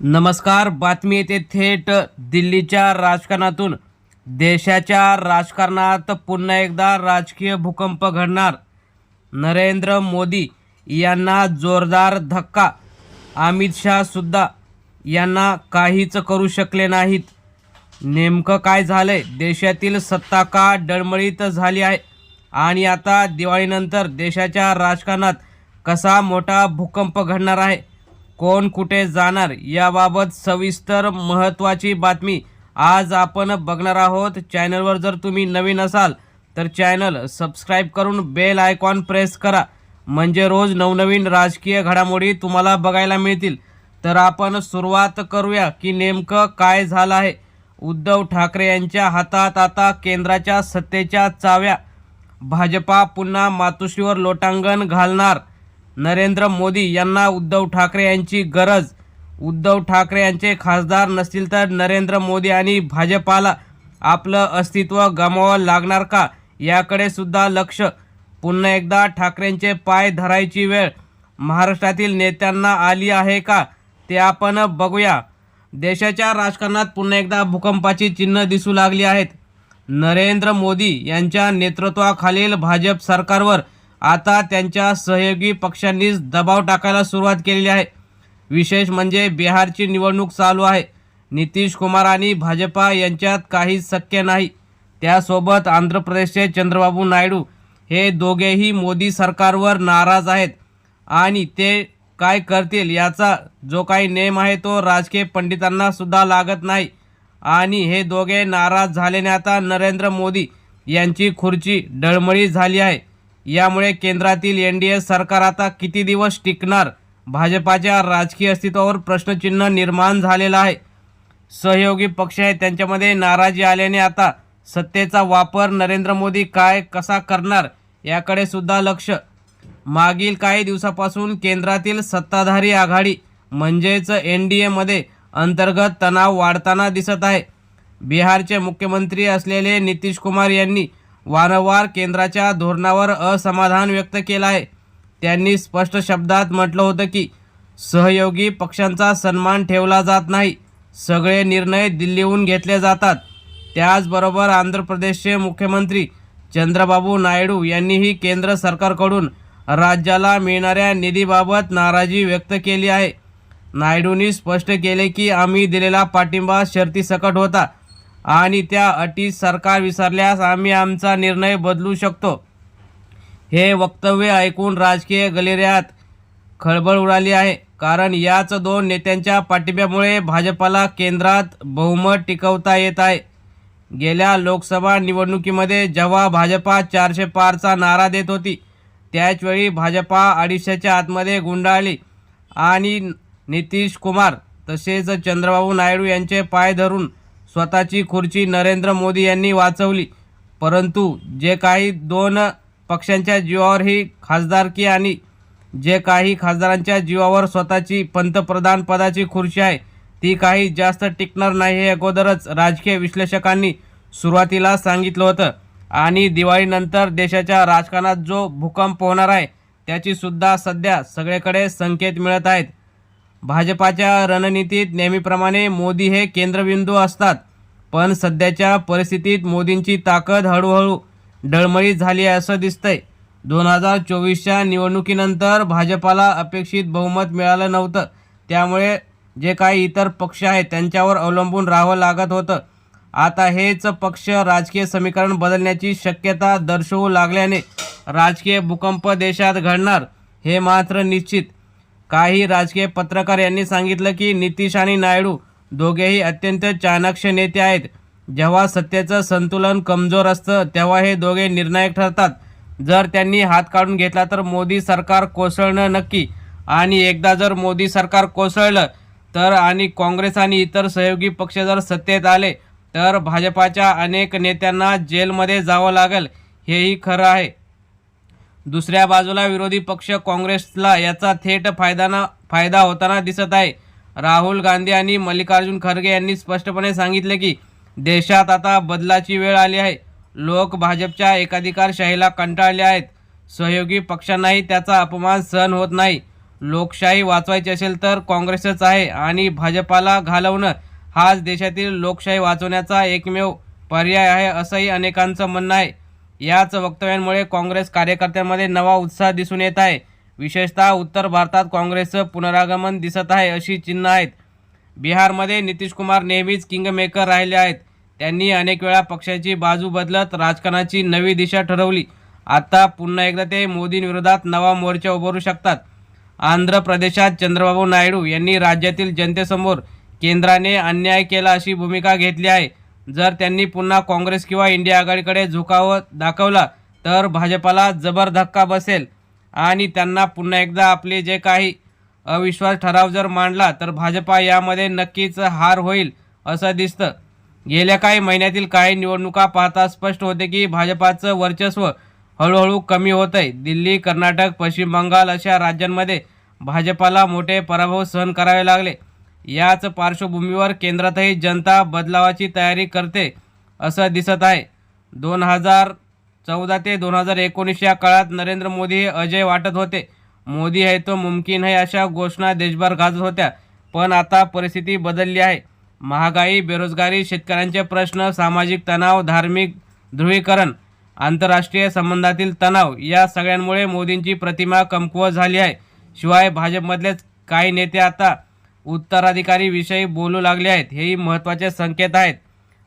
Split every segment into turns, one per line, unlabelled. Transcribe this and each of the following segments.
नमस्कार बातमी येते थेट दिल्लीच्या राजकारणातून. देशाच्या राजकारणात पुन्हा एकदा राजकीय भूकंप घडणार. नरेंद्र मोदी यांना जोरदार धक्का. अमित शहासुद्धा यांना काहीच करू शकले नाहीत. नेमकं काय झालं आहे देशातील सत्ता का डळमळीत झाली आहे? आणि आता दिवाळीनंतर देशाच्या राजकारणात कसा मोठा भूकंप घडणार आहे? कोण कुठे जाणार याबाबत सविस्तर महत्त्वाची बातमी आज आपण बघणार आहोत. चॅनलवर जर तुम्ही नवीन असाल तर चॅनल सबस्क्राईब करून बेल आयकॉन प्रेस करा. म्हणजे रोज नवनवीन राजकीय घडामोडी तुम्हाला बघायला मिळतील. तर आपण सुरुवात करूया की नेमकं काय झालं आहे. उद्धव ठाकरे यांच्या हातात आता केंद्राच्या सत्तेच्या चाव्या. भाजपा पुन्हा मातोश्रीवर लोटांगण घालणार. नरेंद्र मोदी यांना उद्धव ठाकरे यांची गरज. उद्धव ठाकरे यांचे खासदार नसतील तर नरेंद्र मोदी आणि भाजपाला आपलं अस्तित्व गमावं लागणार का? याकडे सुद्धा लक्ष. पुन्हा एकदा ठाकरेंचे पाय धरायची वेळ. महाराष्ट्रातील नेत्यांना आली आहे का? ते आपण बघूया. देशाच्या राजकारणात पुन्हा एकदा भूकंपाची चिन्ह दिसू लागली आहेत. नरेंद्र मोदी यांच्या नेतृत्वाखालील भाजप सरकारवर आता त्यांच्या सहयोगी पक्षांनीच दबाव टाकायला सुरुवात केलेली आहे. विशेष म्हणजे बिहारची निवडणूक चालू आहे. नितीश कुमार आणि भाजपा यांच्यात काहीच शक्य नाही. त्यासोबत आंध्र प्रदेशचे चंद्रबाबू नायडू हे दोघेही मोदी सरकारवर नाराज आहेत. आणि ते काय करतील याचा जो काही नेम आहे तो राजकीय पंडितांना सुद्धा लागत नाही. आणि हे दोघे नाराज झाल्याने आता नरेंद्र मोदी यांची खुर्ची डळमळी झाली आहे. यामुळे केंद्रातील एन डी ए सरकार आता किती दिवस टिकणार? भाजपाच्या राजकीय अस्तित्वावर प्रश्नचिन्ह निर्माण झालेलं आहे. सहयोगी पक्ष आहेत त्यांच्यामध्ये नाराजी आल्याने आता सत्तेचा वापर नरेंद्र मोदी काय कसा करणार याकडे सुद्धा लक्ष. मागील काही दिवसापासून केंद्रातील सत्ताधारी आघाडी म्हणजेच एन डी एमध्ये अंतर्गत तणाव वाढताना दिसत आहे. बिहारचे मुख्यमंत्री असलेले नितीश कुमार यांनी वारंवार केंद्राच्या धोरणावर असमाधान व्यक्त केलं आहे. त्यांनी स्पष्ट शब्दात म्हटलं होतं की सहयोगी पक्षांचा सन्मान ठेवला जात नाही. सगळे निर्णय दिल्लीहून घेतले जातात. त्याचबरोबर आंध्र प्रदेशचे मुख्यमंत्री चंद्रबाबू नायडू यांनीही केंद्र सरकारकडून राज्याला मिळणाऱ्या निधीबाबत नाराजी व्यक्त केली आहे. नायडूंनी स्पष्ट केले की आम्ही दिलेला पाठिंबा शर्तीसकट होता. आणि त्या अटी सरकार विसरल्यास आम्ही आमचा निर्णय बदलू शकतो. हे वक्तव्य ऐकून राजकीय गलेऱ्यात खळबळ उडाली आहे. कारण याच दोन नेत्यांच्या पाठिंब्यामुळे भाजपाला केंद्रात बहुमत टिकवता येत आहे. गेल्या लोकसभा निवडणुकीमध्ये जेव्हा भाजपा चारशे पारचा नारा देत होती त्याचवेळी भाजपा अडीचशेच्या आतमध्ये गुंडाळली. आणि नितीश कुमार तसेच चंद्रबाबू नायडू यांचे पाय धरून स्वतःची खुर्ची नरेंद्र मोदी यांनी वाचवली. परंतु जे काही दोन पक्षांच्या जीवावर ही खासदारकी आणि जे काही खासदारांच्या जीवावर स्वतःची पंतप्रधान पदाची खुर्ची आहे ती काही जास्त टिकणार नाही हे अगोदरच राजकीय विश्लेषकांनी सुरुवातीला सांगितलं होतं. आणि दिवाळीनंतर देशाच्या राजकारणात जो भूकंप होणार आहे त्याची सुद्धा सध्या सगळीकडे संकेत मिळत आहेत. भाजपाच्या रणनीतीत नेहमीप्रमाणे मोदी हे केंद्रबिंदू असतात. पण सध्याच्या परिस्थितीत मोदींची ताकद हळूहळू डळमळीत झाली आहे असं दिसतंय. दोन हजार चोवीसच्या निवडणुकीनंतर भाजपाला अपेक्षित बहुमत मिळालं नव्हतं. त्यामुळे जे काही इतर पक्ष आहेत त्यांच्यावर अवलंबून राहावं लागत होतं. आता हेच पक्ष राजकीय समीकरण बदलण्याची शक्यता दर्शवू लागल्याने राजकीय भूकंप देशात घडणार हे मात्र निश्चित. काही राजकीय पत्रकार यांनी सांगितलं की नितीश आणि नायडू दोघेही अत्यंत चाणक्ष नेते आहेत. जेव्हा सत्तेचं संतुलन कमजोर असतं तेव्हा हे दोघे निर्णायक ठरतात. जर त्यांनी हात काढून घेतला तर मोदी सरकार कोसळणं नक्की. आणि एकदा जर मोदी सरकार कोसळलं तर आणि काँग्रेस आणि इतर सहयोगी पक्ष जर सत्तेत आले तर भाजपाच्या अनेक नेत्यांना जेलमध्ये जावं लागेल हेही खरं आहे. दुसऱ्या बाजूला विरोधी पक्ष काँग्रेसला याचा थेट फायदाना फायदा होताना दिसत आहे. राहुल गांधी आणि मल्लिकार्जुन खरगे यांनी स्पष्टपणे सांगितले की देशात आता बदलाची वेळ आली आहे. लोक भाजपच्या एकाधिकारशाहीला कंटाळले आहेत. सहयोगी पक्षांनाही त्याचा अपमान सहन होत नाही. लोकशाही वाचवायची असेल तर काँग्रेसच आहे आणि भाजपाला घालवणं हाच देशातील लोकशाही वाचवण्याचा एकमेव पर्याय आहे असंही अनेकांचं म्हणणं आहे. याच वक्तव्यांमुळे काँग्रेस कार्यकर्त्यांमध्ये नवा उत्साह दिसून येत आहे. विशेषतः उत्तर भारतात काँग्रेसचं पुनरागमन दिसत आहे अशी चिन्ह आहेत. बिहारमध्ये नितीश कुमार नेहमीच किंगमेकर राहिले आहेत. त्यांनी अनेक वेळा पक्षाची बाजू बदलत राजकारणाची नवी दिशा ठरवली. आता पुन्हा एकदा ते मोदींविरोधात नवा मोर्चा उभारू शकतात. आंध्र प्रदेशात चंद्रबाबू नायडू यांनी राज्यातील जनतेसमोर केंद्राने अन्याय केला अशी भूमिका घेतली आहे. जर त्यांनी पुन्हा काँग्रेस किंवा इंडिया आघाडीकडे झुकाव दाखवला तर भाजपाला जबर धक्का बसेल. आणि त्यांना पुन्हा एकदा आपले जे काही अविश्वास ठराव जर मांडला तर भाजपा यामध्ये नक्कीच हार होईल असं दिसतं. गेल्या काही महिन्यातील काही निवडणुका पाहता स्पष्ट होते की भाजपाचं वर्चस्व हळूहळू कमी होत आहे दिल्ली कर्नाटक पश्चिम बंगाल अशा राज्यांमध्ये भाजपाला मोठे पराभव सहन करावे लागले. याच पार्श्वभूमीवर केंद्रातही जनता बदलावाची तयारी करते असं दिसत आहे. दोन हजार चौदा ते दोन हजार एकोणीस या काळात नरेंद्र मोदी हे अजय वाटत होते. मोदी है तो मुमकिन है अशा घोषणा देशभर गाजत होत्या पण आता परिस्थिती बदलली आहे. महागाई बेरोजगारी शेतकऱ्यांचे प्रश्न सामाजिक तणाव धार्मिक ध्रुवीकरण आंतरराष्ट्रीय संबंधातील तणाव या सगळ्यांमुळे मोदींची प्रतिमा कमकुवत झाली आहे. शिवाय भाजपमधलेच काही नेते आता उत्तराधिकारी विषयी बोलू लागले आहेत. हेही महत्त्वाचे संकेत आहेत.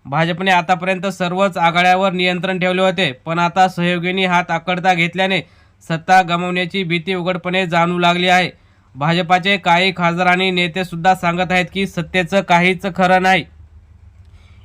भाजपने आतापर्यंत सर्वच आघाड्यावर नियंत्रण ठेवले होते पण आता सहयोगींनी हात आकडता घेतल्याने सत्ता गमावण्याची भीती उघडपणे जाणू लागली आहे. भाजपाचे काही खासदार आणि सांगत आहेत की सत्तेचं काहीच खरं नाही.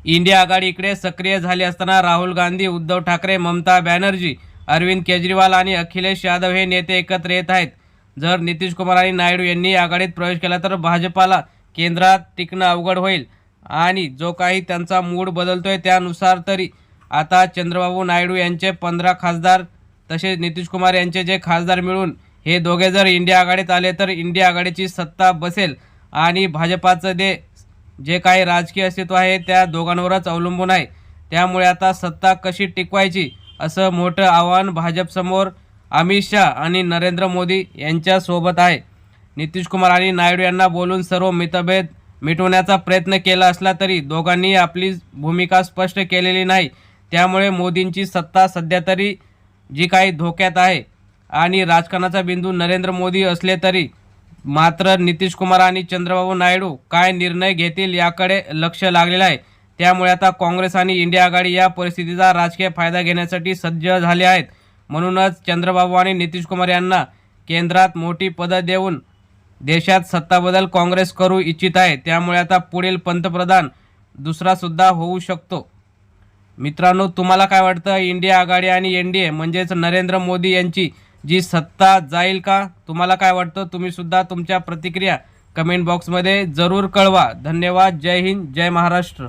इंडिया आघाडी इकडे सक्रिय झाली असताना राहुल गांधी उद्धव ठाकरे ममता बॅनर्जी अरविंद केजरीवाल आणि अखिलेश यादव हे नेते एकत्र येत आहेत. जर नितीश कुमार आणि नायडू यांनी आघाडीत प्रवेश केला तर भाजपाला केंद्रात टिकणं अवघड होईल. आणि जो काही त्यांचा मूड बदलतोय त्यानुसार तरी आता चंद्रबाबू नायडू यांचे पंधरा खासदार तसेच नितीश कुमार यांचे जे खासदार मिळून हे दोघे जर इंडिया आघाडीत आले तर इंडिया आघाडीची सत्ता बसेल. आणि भाजपाचं दे जे काही राजकीय अस्तित्व आहे त्या दोघांवरच अवलंबून आहे. त्यामुळे आता सत्ता कशी टिकवायची असं मोठं आव्हान भाजपसमोर अमित शहा आणि नरेंद्र मोदी यांच्यासोबत आहे. नितीश कुमार आणि नायडू यांना बोलून सर्व मितभेद मिटवण्याचा प्रयत्न केला असला तरी दोघांनी आपली भूमिका स्पष्ट केलेली नाही. त्यामुळे मोदींची सत्ता सध्या तरी जी काही धोक्यात आहे आणि राजकारणाचा बिंदू नरेंद्र मोदी असले तरी मात्र नितीश कुमार आणि चंद्रबाबू नायडू काय निर्णय घेतील याकडे लक्ष लागलेलं आहे. त्यामुळे आता काँग्रेस आणि इंडिया आघाडी या परिस्थितीचा राजकीय फायदा घेण्यासाठी सज्ज झाले आहेत. म्हणूनच चंद्रबाबू आणि नितीश कुमार यांना केंद्रात मोठी पदं देऊन देशात सत्ताबदल काँग्रेस करू इच्छित आहे. त्यामुळे आता पुढील पंतप्रधान दुसरासुद्धा होऊ शकतो. मित्रांनो तुम्हाला काय वाटतं? इंडिया आघाडी आणि एन डी ए म्हणजेच नरेंद्र मोदी यांची जी सत्ता जाईल का? तुम्हाला काय वाटतं? तुम्हीसुद्धा तुमच्या प्रतिक्रिया कमेंट बॉक्समध्ये जरूर कळवा. धन्यवाद. जय हिंद. जय महाराष्ट्र.